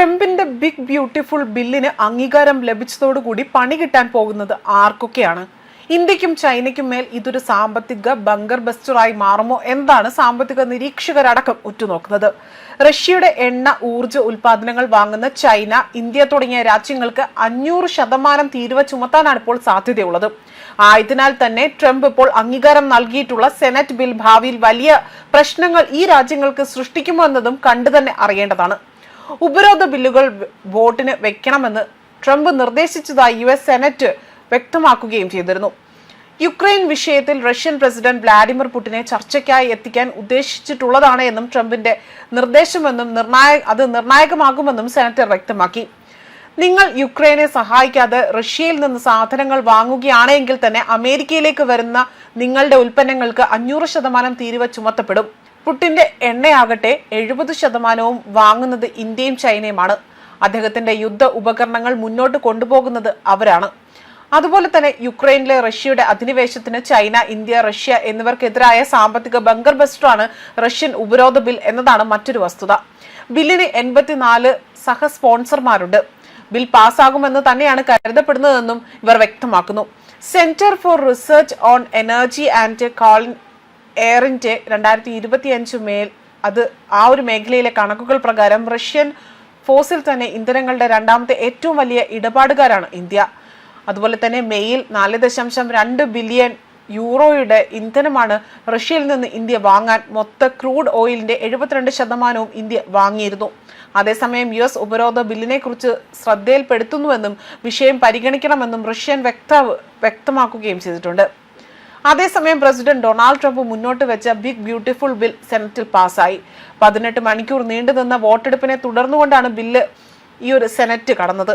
ട്രംപിന്റെ big beautiful ബില്ലിന് അംഗീകാരം ലഭിച്ചതോടുകൂടി പണി കിട്ടാൻ പോകുന്നത് ആർക്കൊക്കെയാണ്? ഇന്ത്യക്കും ചൈനയ്ക്കും മേൽ ഇതൊരു സാമ്പത്തിക ബങ്കർ ബസ്റ്ററായി മാറുമോ എന്താണ് സാമ്പത്തിക നിരീക്ഷകരടക്കം ഉറ്റുനോക്കുന്നത്. റഷ്യയുടെ എണ്ണ ഊർജ ഉൽപാദനങ്ങൾ വാങ്ങുന്ന ചൈന ഇന്ത്യ തുടങ്ങിയ രാജ്യങ്ങൾക്ക് അഞ്ഞൂറ് ശതമാനം തീരുവ ചുമത്താനാണ് ഇപ്പോൾ സാധ്യതയുള്ളത്. ആയതിനാൽ തന്നെ ട്രംപ് ഇപ്പോൾ അംഗീകാരം നൽകിയിട്ടുള്ള സെനറ്റ് ബിൽ ഭാവിയിൽ വലിയ പ്രശ്നങ്ങൾ ഈ രാജ്യങ്ങൾക്ക് സൃഷ്ടിക്കുമോ എന്നതും കണ്ടുതന്നെ അറിയേണ്ടതാണ്. ഉപരോധ ബില്ലുകൾ വോട്ടിന് വെക്കണമെന്ന് ട്രംപ് നിർദ്ദേശിച്ചതായി യു എസ് സെനറ്റ് വ്യക്തമാക്കുകയും ചെയ്തിരുന്നു. യുക്രൈൻ വിഷയത്തിൽ റഷ്യൻ പ്രസിഡന്റ് വ്ളാഡിമിർ പുടിനെ ചർച്ചയ്ക്കായി എത്തിക്കാൻ ഉദ്ദേശിച്ചിട്ടുള്ളതാണ് എന്നും ട്രംപിന്റെ നിർദ്ദേശമെന്നും നിർണായ അത് നിർണായകമാകുമെന്നും സെനറ്റർ വ്യക്തമാക്കി. നിങ്ങൾ യുക്രൈനെ സഹായിക്കാതെ റഷ്യയിൽ നിന്ന് സാധനങ്ങൾ വാങ്ങുകയാണെങ്കിൽ തന്നെ അമേരിക്കയിലേക്ക് വരുന്ന നിങ്ങളുടെ ഉൽപ്പന്നങ്ങൾക്ക് അഞ്ഞൂറ് ശതമാനം തീരുവ ചുമത്തപ്പെടും. പുട്ടിന്റെ എണ്ണയാകട്ടെ എഴുപത് ശതമാനവും വാങ്ങുന്നത് ഇന്ത്യയും ചൈനയുമാണ്. അദ്ദേഹത്തിന്റെ യുദ്ധ ഉപകരണങ്ങൾ മുന്നോട്ട് കൊണ്ടുപോകുന്നത് അവരാണ്. അതുപോലെ തന്നെ യുക്രൈനിലെ റഷ്യയുടെ അധിനിവേശത്തിന് ചൈന ഇന്ത്യ റഷ്യ എന്നിവർക്കെതിരായ സാമ്പത്തിക ബങ്കർ ബസ്റ്ററാണ് റഷ്യൻ ഉപരോധ ബിൽ എന്നതാണ് മറ്റൊരു വസ്തുത. ബില്ലിന് എൺപത്തിനാല് സഹ സ്പോൺസർമാരുണ്ട്. ബിൽ പാസ്സാകുമെന്ന് തന്നെയാണ് കരുതപ്പെടുന്നതെന്നും ഇവർ വ്യക്തമാക്കുന്നു. Centre for research on energy and clean എയറിന്റെ രണ്ടായിരത്തി ഇരുപത്തിയഞ്ച് മേൽ അത് ആ ഒരു മേഖലയിലെ കണക്കുകൾ പ്രകാരം റഷ്യൻ ഫോസിൽ തന്നെ ഇന്ധനങ്ങളുടെ രണ്ടാമത്തെ ഏറ്റവും വലിയ ഇടപാടുകാരാണ് ഇന്ത്യ. അതുപോലെ തന്നെ മെയ്യിൽ നാല് ദശാംശം രണ്ട് ബില്യൺ യൂറോയുടെ ഇന്ധനമാണ് റഷ്യയിൽ നിന്ന് ഇന്ത്യ വാങ്ങാൻ മൊത്ത ക്രൂഡ് ഓയിലിന്റെ എഴുപത്തിരണ്ട് ശതമാനവും ഇന്ത്യ വാങ്ങിയിരുന്നു. അതേസമയം യു എസ് ഉപരോധ ബില്ലിനെ കുറിച്ച് ശ്രദ്ധയിൽപ്പെടുത്തുന്നുവെന്നും വിഷയം പരിഗണിക്കണമെന്നും റഷ്യൻ വ്യക്താവ് വ്യക്തമാക്കുകയും ചെയ്തിട്ടുണ്ട്. അതേസമയം പ്രസിഡന്റ് ഡൊണാൾഡ് ട്രംപ് മുന്നോട്ട് വെച്ച ബിഗ് ബ്യൂട്ടിഫുൾ ബിൽ സെനറ്റിൽ പാസ്സായി. പതിനെട്ട് മണിക്കൂർ നീണ്ടുനിന്ന വോട്ടെടുപ്പിനെ തുടർന്നുകൊണ്ടാണ് ബില്ല് ഈ ഒരു സെനറ്റ് കടന്നത്.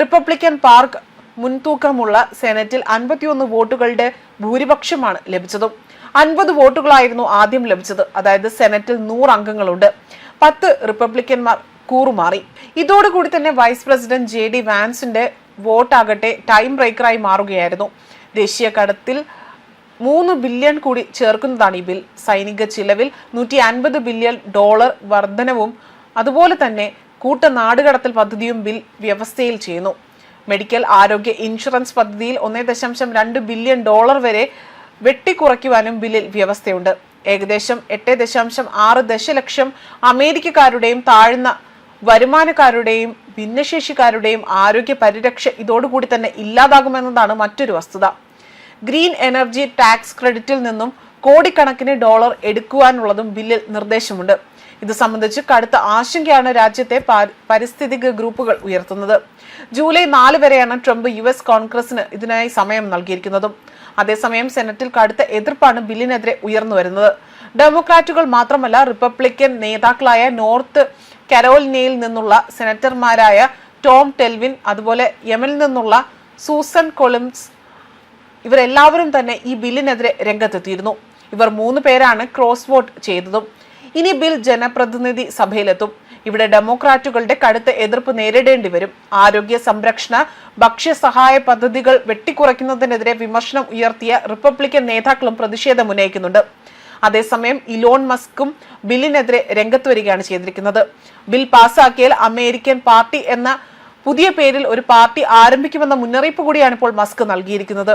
റിപ്പബ്ലിക്കൻ പാർക്ക് മുൻതൂക്കമുള്ള സെനറ്റിൽ അൻപത്തിയൊന്ന് വോട്ടുകളുടെ ഭൂരിപക്ഷമാണ് ലഭിച്ചതും. അൻപത് വോട്ടുകളായിരുന്നു ആദ്യം ലഭിച്ചത്. അതായത് സെനറ്റിൽ നൂറ് അംഗങ്ങളുണ്ട്. പത്ത് റിപ്പബ്ലിക്കന്മാർ കൂറുമാറി. ഇതോടുകൂടി തന്നെ വൈസ് പ്രസിഡന്റ് ജെ ഡി വാൻസിന്റെ വോട്ടാകട്ടെ ടൈം ബ്രേക്കറായി മാറുകയായിരുന്നു. ദേശീയ കടത്തിൽ മൂന്ന് ബില്യൺ കൂടി ചേർക്കുന്നതാണ് ഈ ബിൽ. സൈനിക ചിലവിൽ നൂറ്റി അൻപത് ബില്യൺ ഡോളർ വർധനവും അതുപോലെ തന്നെ കൂട്ട നാടുകടത്തൽ പദ്ധതിയും ബിൽ വ്യവസ്ഥയിൽ ചെയ്യുന്നു. മെഡിക്കൽ ആരോഗ്യ ഇൻഷുറൻസ് പദ്ധതിയിൽ ഒന്നേ ദശാംശം രണ്ട് ബില്യൺ ഡോളർ വരെ വെട്ടിക്കുറയ്ക്കുവാനും ബില്ലിൽ വ്യവസ്ഥയുണ്ട്. ഏകദേശം എട്ട് ദശാംശം ആറ് ദശലക്ഷം അമേരിക്കക്കാരുടെയും താഴ്ന്ന വരുമാനക്കാരുടെയും ഭിന്നശേഷിക്കാരുടെയും ആരോഗ്യ പരിരക്ഷ ഇതോടുകൂടി തന്നെ ഇല്ലാതാകുമെന്നതാണ് മറ്റൊരു വസ്തുത. ഗ്രീൻ എനർജി ടാക്സ് ക്രെഡിറ്റിൽ നിന്നും കോടിക്കണക്കിന് ഡോളർ എടുക്കുവാനുള്ളതും ബില്ലിൽ നിർദ്ദേശമുണ്ട്. ഇത് സംബന്ധിച്ച് കടുത്ത ആശങ്കയാണ് രാജ്യത്തെ പരിസ്ഥിതിക ഗ്രൂപ്പുകൾ ഉയർത്തുന്നത്. ജൂലൈ നാല് വരെയാണ് ട്രംപ് യു എസ് കോൺഗ്രസിന് ഇതിനായി സമയം നൽകിയിരിക്കുന്നതും. അതേസമയം സെനറ്റിൽ കടുത്ത എതിർപ്പാണ് ബില്ലിനെതിരെ ഉയർന്നു വരുന്നത്. ഡെമോക്രാറ്റുകൾ മാത്രമല്ല റിപ്പബ്ലിക്കൻ നേതാക്കളായ നോർത്ത് കരോലിനയിൽ നിന്നുള്ള സെനറ്റർമാരായ ടോം ടെൽവിൻ അതുപോലെ യമനിൽ നിന്നുള്ള സൂസൻ കൊളിംസ് ഇവരെല്ലാവരും തന്നെ ഈ ബില്ലിനെതിരെ രംഗത്തെത്തിയിരുന്നു. ഇവർ മൂന്ന് പേരാണ് ക്രോസ് വോട്ട് ചെയ്തതും. ഇനി ബിൽ ജനപ്രതിനിധി സഭയിലെത്തും. ഇവിടെ ഡെമോക്രാറ്റുകളുടെ കടുത്ത എതിർപ്പ് നേരിടേണ്ടി വരും. ആരോഗ്യ സംരക്ഷണ ഭക്ഷ്യസഹായ പദ്ധതികൾ വെട്ടിക്കുറയ്ക്കുന്നതിനെതിരെ വിമർശനം ഉയർത്തിയ റിപ്പബ്ലിക്കൻ നേതാക്കളും പ്രതിഷേധം ഉന്നയിക്കുന്നുണ്ട്. അതേസമയം ഇലോൺ മസ്കും ബില്ലിനെതിരെ രംഗത്ത് വരികയാണ് ചെയ്തിരിക്കുന്നത്. ബിൽ പാസാക്കിയാൽ അമേരിക്കൻ പാർട്ടി എന്ന പുതിയ പേരിൽ ഒരു പാർട്ടി ആരംഭിക്കുമെന്ന മുന്നറിയിപ്പ് കൂടിയാണ് ഇപ്പോൾ മസ്ക് നൽകിയിരിക്കുന്നത്.